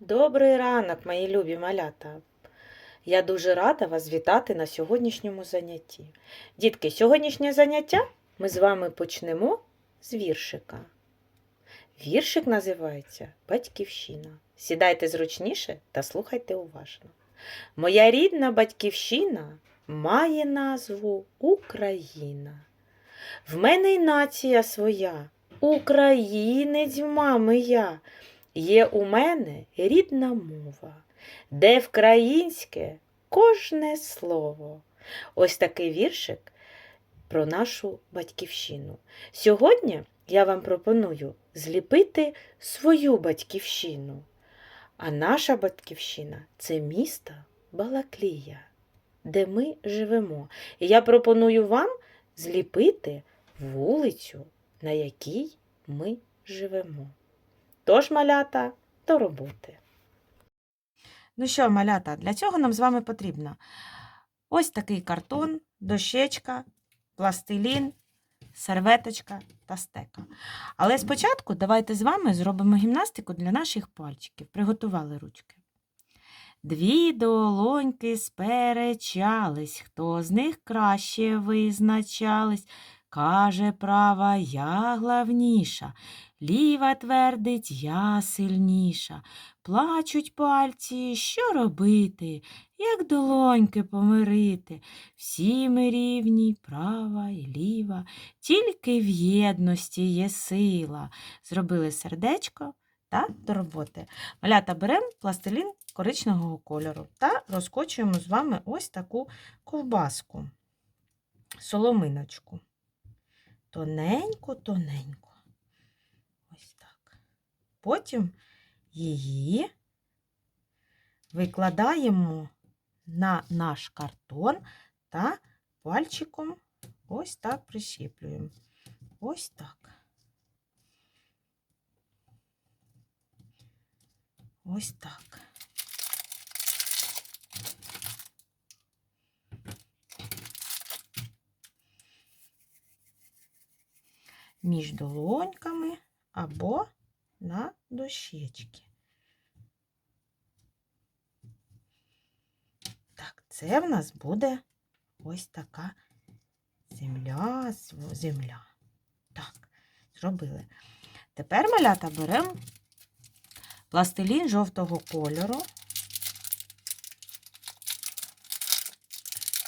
Добрий ранок, мої любі малята. Я дуже рада вас вітати на сьогоднішньому занятті. Дітки, сьогоднішнє заняття ми з вами почнемо з віршика. Віршик називається Батьківщина. Сідайте зручніше та слухайте уважно. Моя рідна батьківщина має назву Україна. В мене й нація своя, українець мами я. Є у мене рідна мова, де вкраїнське кожне слово. Ось такий віршик про нашу батьківщину. Сьогодні я вам пропоную зліпити свою батьківщину. А наша батьківщина це місто Балаклія, де ми живемо. І я пропоную вам зліпити вулицю, на якій ми живемо. Тож, малята, до роботи. Ну що, малята, для цього нам з вами потрібно ось такий картон, дощечка, пластилін, серветочка та стека. Але спочатку давайте з вами зробимо гімнастику для наших пальчиків. Приготували ручки. Дві долоньки сперечались, хто з них краще визначались. Каже права, я главніша, ліва твердить, я сильніша. Плачуть пальці, що робити, як долоньки помирити. Всі ми рівні, права і ліва, тільки в єдності є сила. Зробили сердечко та до роботи. Малята беремо пластилін коричневого кольору та розкочуємо з вами ось таку ковбаску, соломиночку. Тоненько, тоненько. Ось так. Потім її викладаємо на наш картон та пальчиком ось так прищіплюємо. Ось так. Ось так. Між долоньками або на дощечки. Так, це в нас буде ось така земля, земля. Так, зробили. Тепер малята беремо пластилін жовтого кольору,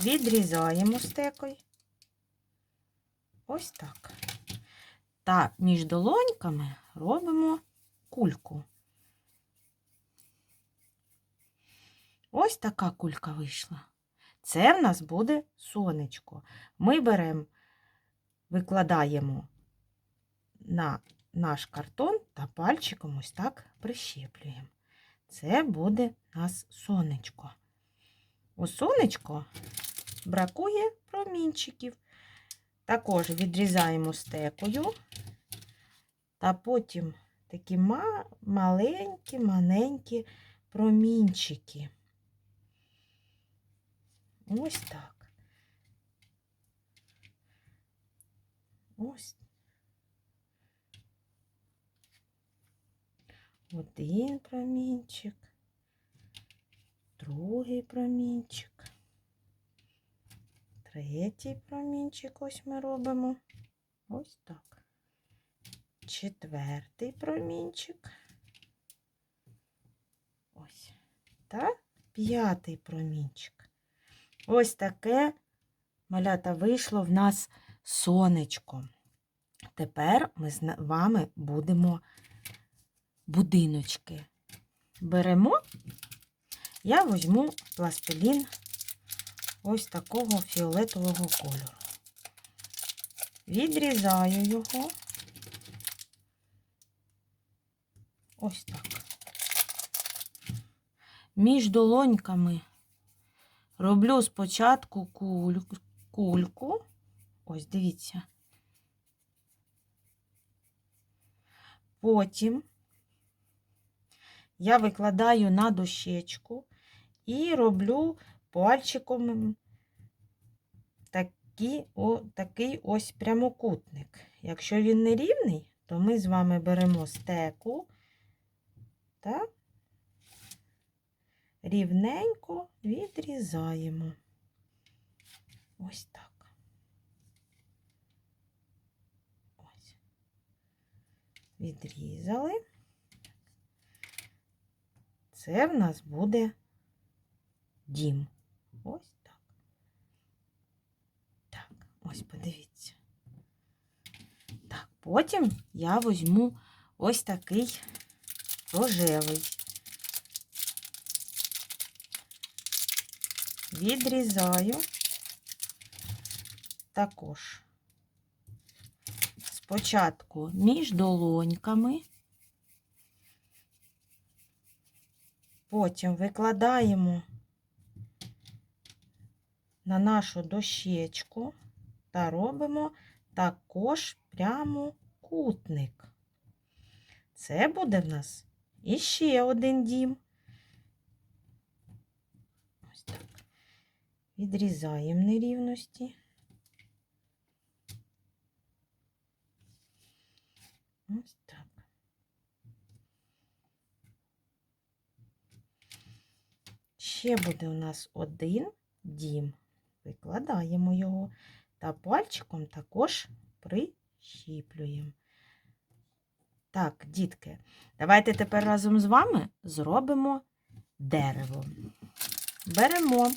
відрізаємо стекою. Ось так. Та між долоньками робимо кульку. Ось така кулька вийшла. Це в нас буде сонечко. Ми беремо, викладаємо на наш картон та пальчиком ось так прищеплюємо. Це буде у нас сонечко. У сонечко бракує промінчиків. Також відрізаємо стекою, та потім такі маленькі, маленькі промінчики. Ось так. Ось. Один промінчик, другий промінчик, третій промінчик ось ми робимо. Ось так. Четвертий промінчик. Ось. Та п'ятий промінчик. Ось таке малята вийшло в нас сонечко. Тепер ми з вами будемо будиночки. Беремо, я візьму пластилін ось такого фіолетового кольору. Відрізаю його. Ось так. Між долоньками роблю спочатку кульку. Ось дивіться. Потім я викладаю на дощечку і роблю пальчиком такі, о, такий ось прямокутник. Якщо він не рівний, то ми з вами беремо стеку та рівненько відрізаємо. Ось так. Ось. Відрізали. Це в нас буде дім. Ось так. Так, ось подивіться. Так, потім я візьму ось такий рожевий. Відрізаю також спочатку між долоньками, потім викладаємо на нашу дощечку та робимо також прямокутник. Це буде в нас іще один дім. Ось так. Відрізаємо нерівності. Ось так. Ще буде у нас один дім. Викладаємо його та пальчиком також прищіплюємо. Так, дітки, давайте тепер разом з вами зробимо дерево. Беремо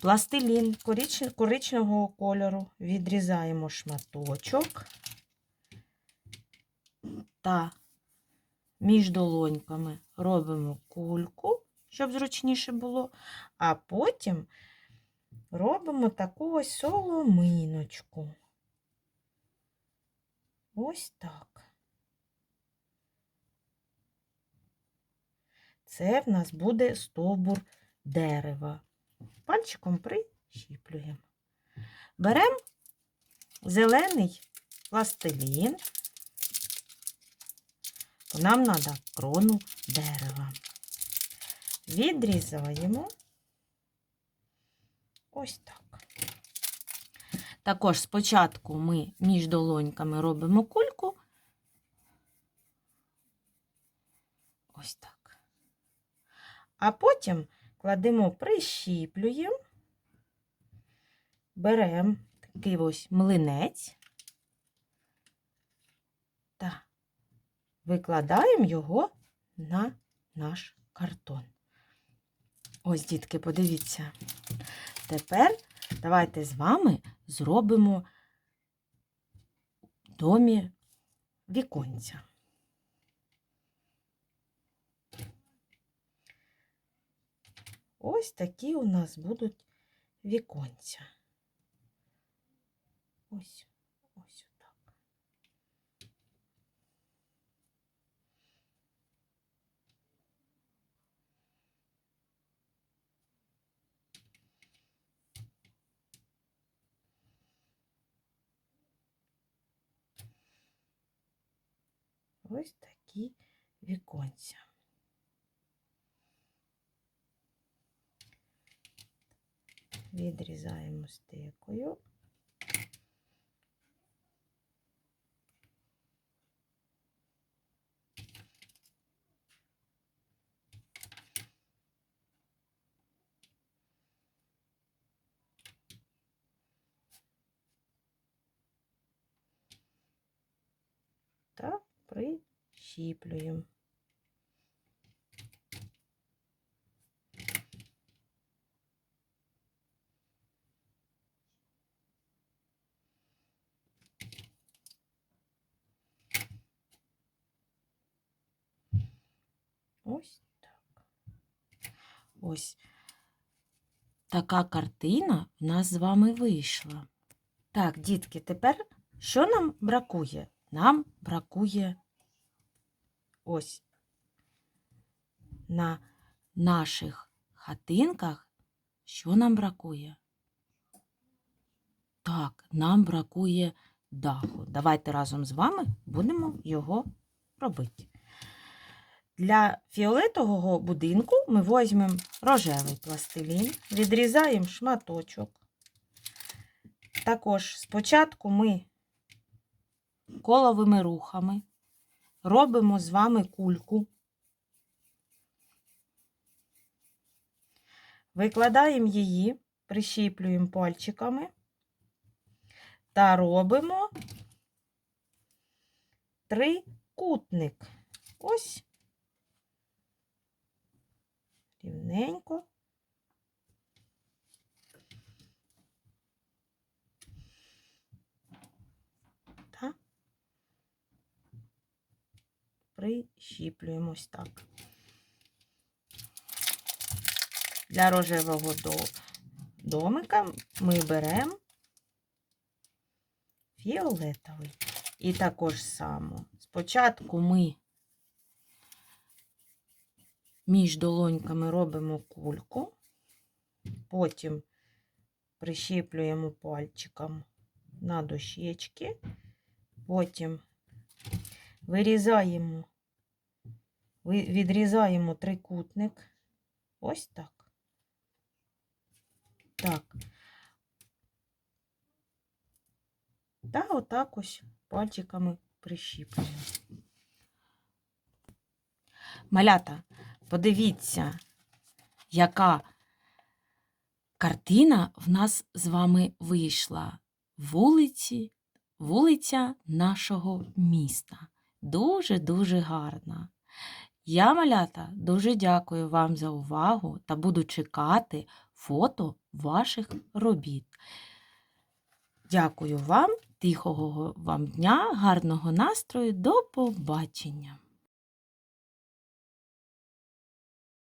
пластилін корич- коричневого кольору, відрізаємо шматочок та між долоньками робимо кульку, щоб зручніше було, а потім робимо таку ось соломиночку. Ось так. Це в нас буде стовбур дерева. Пальчиком прищіплюємо. Беремо зелений пластилін. Нам треба крону дерева. Відрізаємо ось так. Також спочатку ми між долоньками робимо кульку. Ось так. А потім кладемо, прищіплюємо, беремо такий ось млинець та викладаємо його на наш картон. Ось, дітки, подивіться. Тепер давайте з вами зробимо домі віконця. Ось такі у нас будуть віконця. Ось, ось так. Ось такі віконця. Відрізаємо стикою. Та прищіплюємо. Ось так. Ось така картина в нас з вами вийшла. Так, дітки, тепер що нам бракує? Нам бракує ось на наших хатинках. Що нам бракує? Так, нам бракує даху. Давайте разом з вами будемо його робити. Для фіолетового будинку ми візьмемо рожевий пластилін, відрізаємо шматочок. Також спочатку ми коловими рухами робимо з вами кульку. Викладаємо її, прищіплюємо пальчиками та робимо трикутник. Ось. Рівненько. Та прищіплюємо ось так. Для рожевого домика ми беремо фіолетовий. І також само. Спочатку ми між долоньками робимо кульку, потім прищіплюємо пальчиком на дощечки, потім вирізаємо, ви- відрізаємо трикутник. Ось так. Так. Та отак ось пальчиками прищіплюємо. Малята, подивіться, яка картина в нас з вами вийшла. Вулиці, вулиця нашого міста. Дуже-дуже гарна. Я, малята, дуже дякую вам за увагу та буду чекати фото ваших робіт. Дякую вам, тихого вам дня, гарного настрою, до побачення!